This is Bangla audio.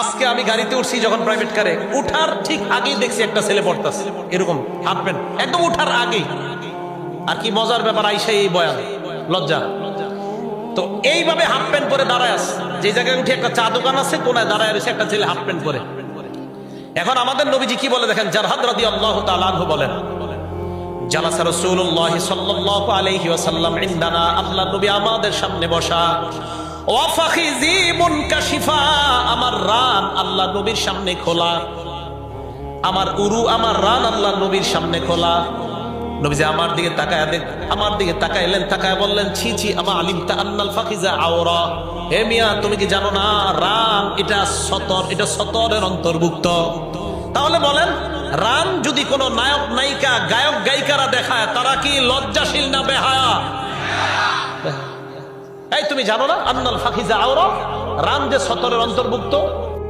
আজকে আমি গাড়িতে উঠছি যখন প্রাইভেট কারে উঠার ঠিক আগেই দেখছি একটা ছেলে পড়তাছে। এরকম প্যান্ট একদম উঠার আগেই। আর কি মজার ব্যাপার, আইসা এই বয়ান। লজ্জা। তো এইভাবে হাফ প্যান্ট পরে দাঁড়ায় আছে যে জায়গায় উঠে একটা চা দোকান আছে, কোনায় দাঁড়ায় রয়েছে একটা ছেলে হাফ প্যান্ট পরে এখন আমাদের নবীজি কি বলে দেখেন? জারহাদ রাদি আল্লাহ তালানহু বলেন, জালাসা রাসূলুল্লাহ আল্লাহ নবী আমাদের সামনে বসা। আমার রান আল্লাহ নবীর সামনে খোলা। আমার উরু, আমার রান আল্লাহ নবীর সামনে খোলা। আমার দিকে তাকায় আমার দিকে তাকায় বললেন, ছি ছি আওরা। তুমি কি জানো না, রান এটা সতর, এটা সতরের অন্তর্ভুক্ত। তাহলে বলেন, রান যদি কোনো নায়ক, নায়িকা, গায়ক, গায়িকারা দেখায়, তারা কি লজ্জাশীল না বেহায়া? এই তুমি জানো না? আন্নাল ফাকিজা আওরা রান যে সতরের অন্তর্ভুক্ত?